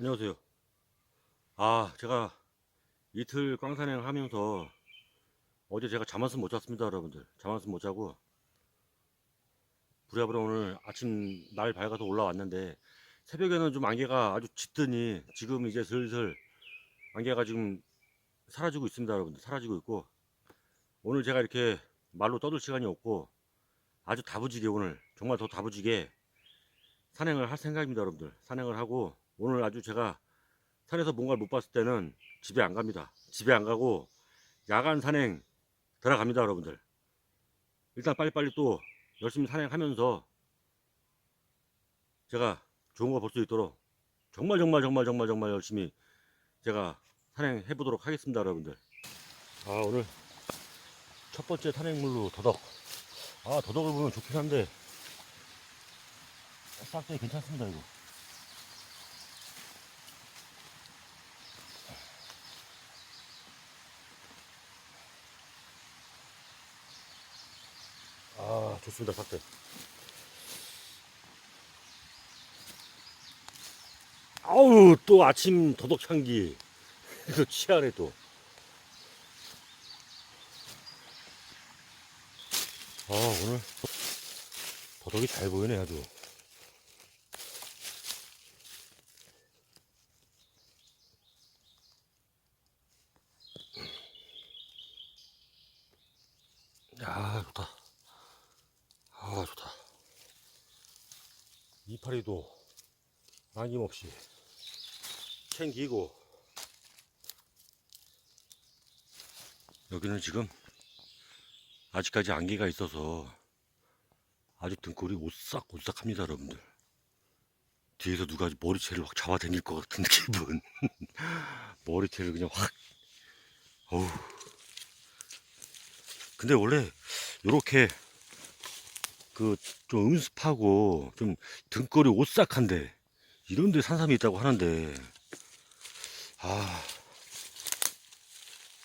안녕하세요. 아, 제가 이틀 꽝산행 하면서 어제 제가 잠 한숨 못 잤습니다, 여러분들. 잠 한숨 못 자고 부랴부랴 오늘 아침 날 밝아서 올라왔는데 새벽에는 좀 안개가 아주 짙더니 지금 이제 슬슬 안개가 지금 사라지고 있습니다, 여러분들. 사라지고 있고 오늘 제가 이렇게 말로 떠들 시간이 없고 아주 다부지게 오늘 정말 더 다부지게 산행을 할 생각입니다, 여러분들. 산행을 하고 오늘 아주 제가 산에서 뭔가를 못 봤을 때는 집에 안 갑니다. 집에 안 가고 야간 산행 들어갑니다, 여러분들. 일단 빨리빨리 또 열심히 산행하면서 제가 좋은 거 볼 수 있도록 정말 정말 정말 정말 정말 열심히 제가 산행해 보도록 하겠습니다, 여러분들. 아, 오늘 첫 번째 산행물로 더덕. 아, 더덕을 보면 좋긴 한데 싹도 괜찮습니다, 이거. 아, 좋습니다, 삭대. 아우, 또 아침 더덕 향기. 그 치아래 또. 아, 오늘 더덕이 잘 보이네, 아주. 야, 좋다. 아, 좋다. 이파리도 남김없이 챙기고 여기는 지금 아직까지 안개가 있어서 아주 등골이 오싹오싹합니다 여러분들. 뒤에서 누가 머리채를 확 잡아당길 것 같은 기분. 머리채를 그냥 확. 어우. 근데 원래 요렇게 그 좀 음습하고 좀 등골이 오싹한데 이런 데 산삼이 있다고 하는데. 아,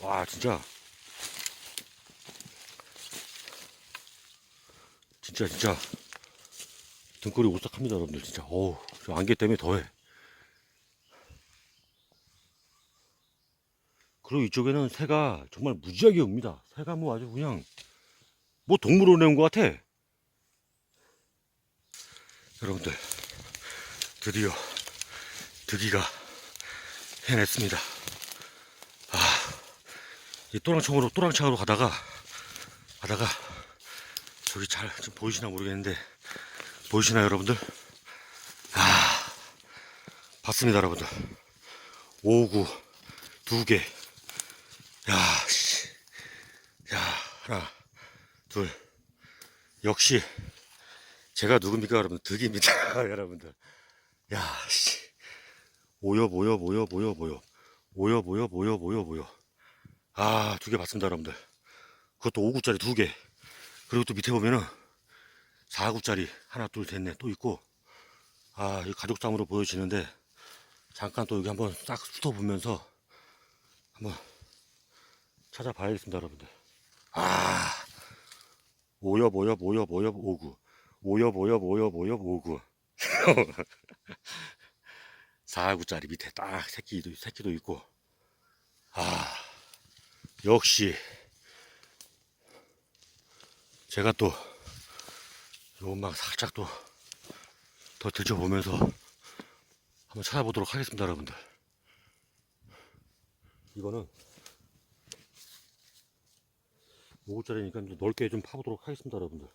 와 진짜. 진짜 진짜. 등골이 오싹합니다 여러분들 진짜. 어우 저 안개 때문에 더해. 그리고 이쪽에는 새가 정말 무지하게 옵니다. 새가 뭐 아주 그냥 뭐 동물원에 온 것 같아 여러분들 드디어 득이가 해냈습니다 아 이 또랑청으로 또랑창으로 가다가 가다가 저기 잘 좀 보이시나 모르겠는데 보이시나요 여러분들 아 봤습니다 여러분들 오구 두개 야, 씨. 야, 하나, 둘. 역시, 제가 누굽니까, 여러분? 득입니다, 여러분들. 야, 씨. 모여, 모여, 모여, 모여, 모여. 모여, 모여, 모여, 모여, 모여. 아, 두 개 봤습니다, 여러분들. 그것도 5구짜리 두 개. 그리고 또 밑에 보면은 4구짜리 하나, 둘, 셋, 넷또 있고. 아, 이 가족상으로 보여지는데, 잠깐 또 여기 한번 싹 훑어보면서 한번 찾아봐야겠습니다, 여러분들. 아, 모여, 모여, 모여, 모여, 오구. 모여, 모여, 모여, 모여, 오구. 4구짜리 밑에 딱 새끼도, 새끼도 있고. 아, 역시. 제가 또, 요막 살짝 또, 더 들춰보면서 한번 찾아보도록 하겠습니다, 여러분들. 이거는 5구짜리니까 좀 넓게 좀 파보도록 하겠습니다, 여러분들.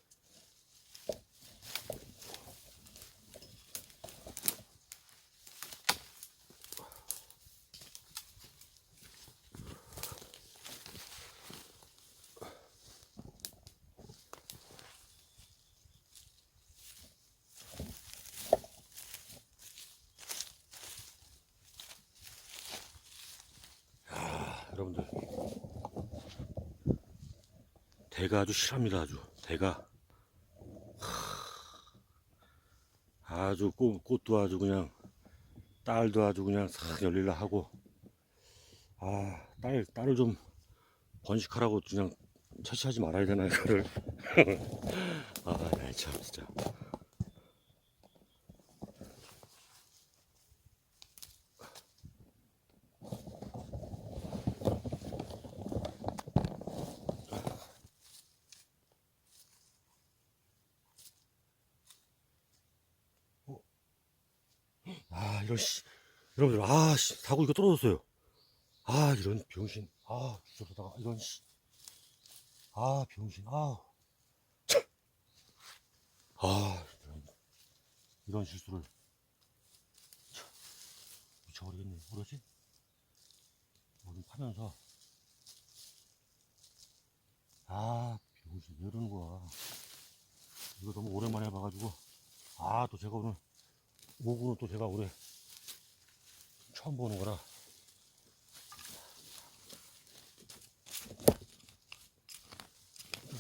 여러분들. 대가 아주 실합니다 아주. 대가. 하, 아주 꽃, 꽃도 아주 그냥 딸도 아주 그냥 싹 열릴라 하고. 아 딸 딸을 좀 번식하라고 그냥 채취하지 말아야 되나 이거를. 아참 진짜 이런 씨 여러분들 아씨 사고 이거 떨어졌어요. 아 이런 병신. 아 주저러다가 이런 씨아 병신. 아. 참. 아 이런, 이런 실수를. 참, 미쳐버리겠네. 뭐지? 뭐좀 파면서. 아 병신 왜 이러는 거야. 이거 너무 오랜만에 해봐가지고. 아 또 제가 오늘 오구는 또 제가 올해 처음 보는 거라.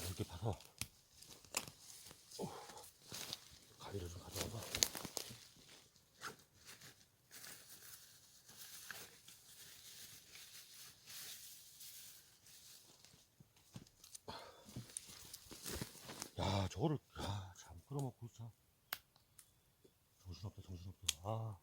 이렇게 봐서. 어, 가위를 좀 가져와서 야 저거를 야 참 끌어먹고 참 정신없다 정신없다. 아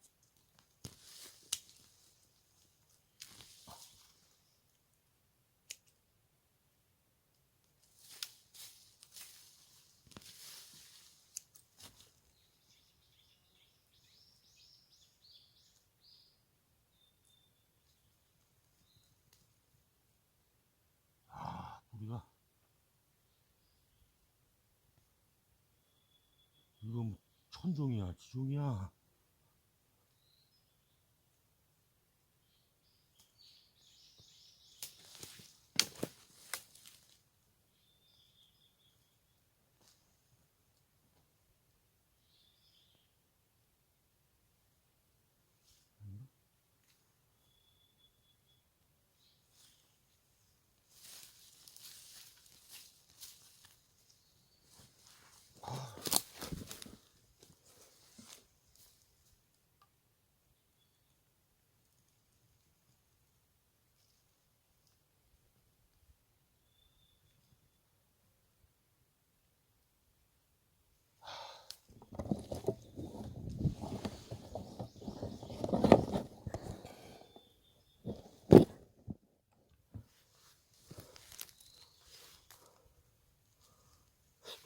아, 우리가 이거 뭐 천종이야, 지종이야.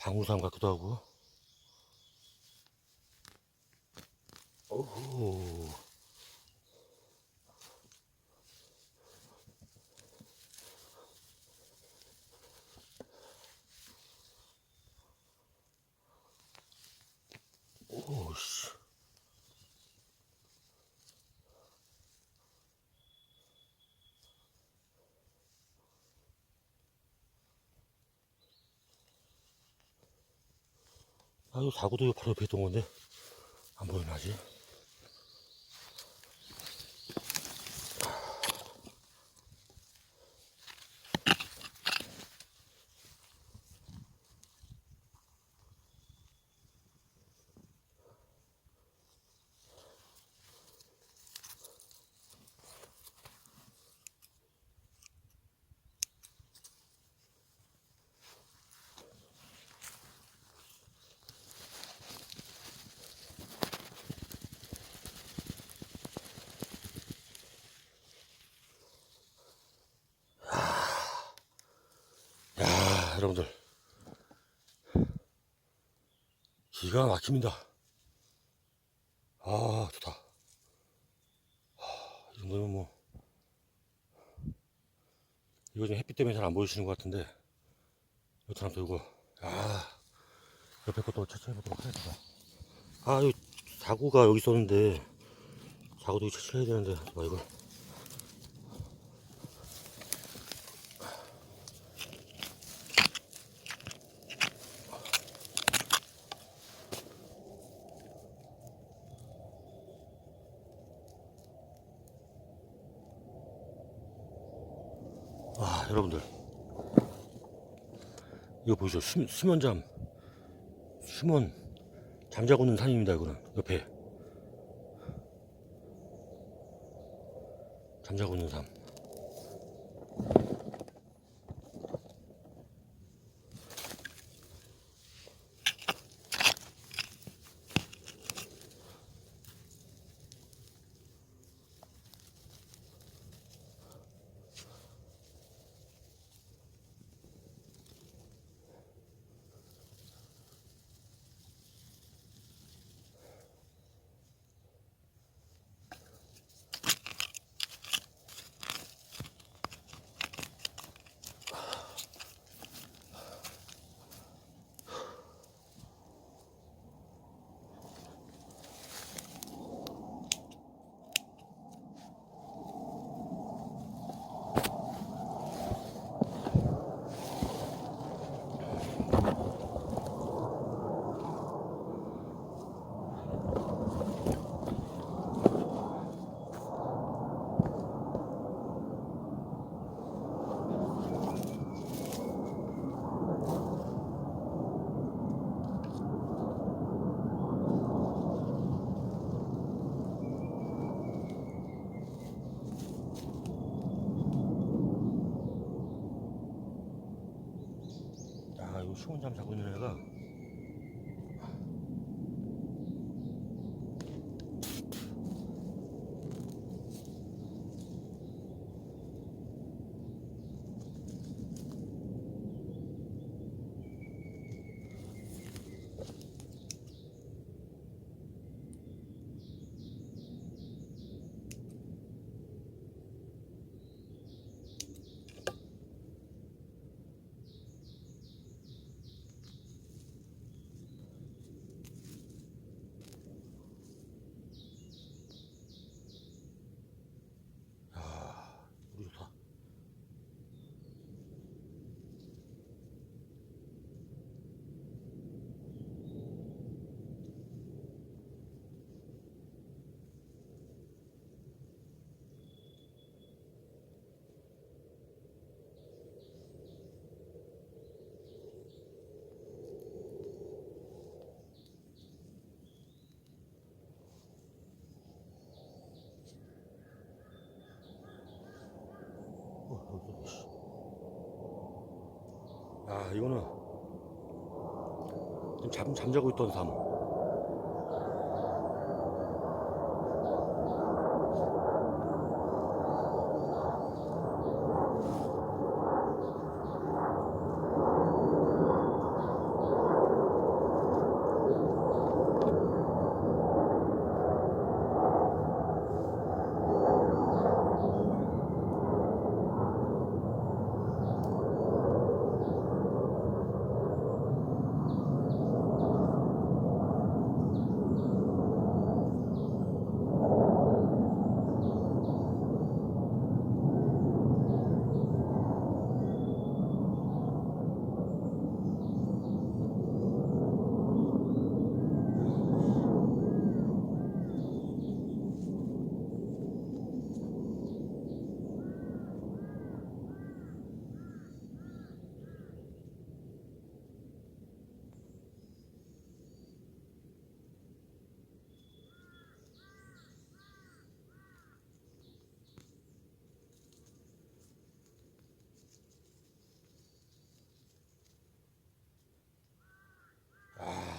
방울삼 같기도 하고. 오호. 오씨. 아유, 사고도 바로 옆에 있던 건데, 안 보이나, 아직? 야, 여러분들. 기가 막힙니다. 아, 좋다. 아, 이 정도면 뭐. 이거 좀 햇빛 때문에 잘 안 보이시는 것 같은데. 이것처럼 또 이거. 아, 옆에 것도 채취해보도록 하겠습니다. 아, 여기 사고가 여기 있었는데. 사고도 여기 채취해야 되는데. 뭐 이걸. 와, 여러분들. 이거 보이죠? 수, 수면잠. 수면. 잠자고 있는 산입니다, 이거는. 옆에. 잠자고 있는 산. Vamos à 야, 이거는 지금 잠, 잠자고 있던 삶.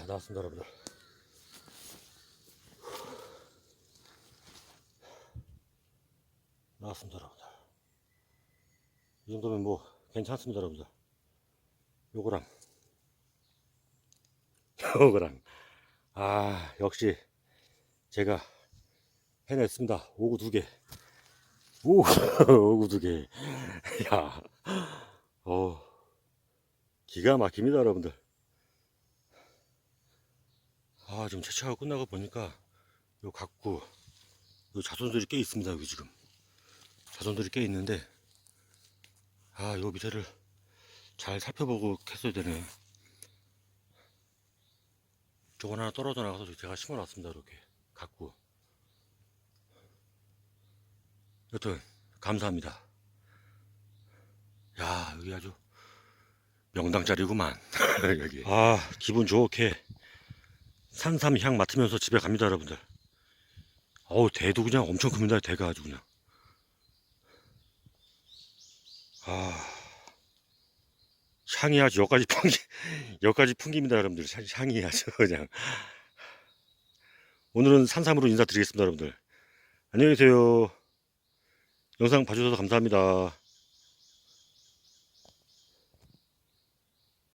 아, 나왔습니다, 여러분들. 나왔습니다, 여러분들. 이 정도면 뭐 괜찮습니다, 여러분들. 요거랑 요거랑 아 역시 제가 해냈습니다. 오구 두 개. 오, 오구 두 개. 야, 어, 기가 막힙니다, 여러분들. 아, 지금 채취하고 끝나고 보니까 요 각구, 요 자손들이 꽤 있습니다, 여기 지금. 자손들이 꽤 있는데, 아, 요 밑에를 잘 살펴보고 했어야 되네. 저건 하나 떨어져 나가서 제가 심어놨습니다, 이렇게. 각구. 여튼, 감사합니다. 야, 여기 아주 명당짜리구만. 여기. 아, 기분 좋게 산삼 향 맡으면서 집에 갑니다, 여러분들. 어우, 대도 그냥 엄청 큽니다, 대가 아주 그냥. 아, 향이 아주 여기까지 풍기, 여기까지 풍깁니다, 여러분들. 향- 향이 아주 그냥. 오늘은 산삼으로 인사드리겠습니다, 여러분들. 안녕히 계세요. 영상 봐주셔서 감사합니다.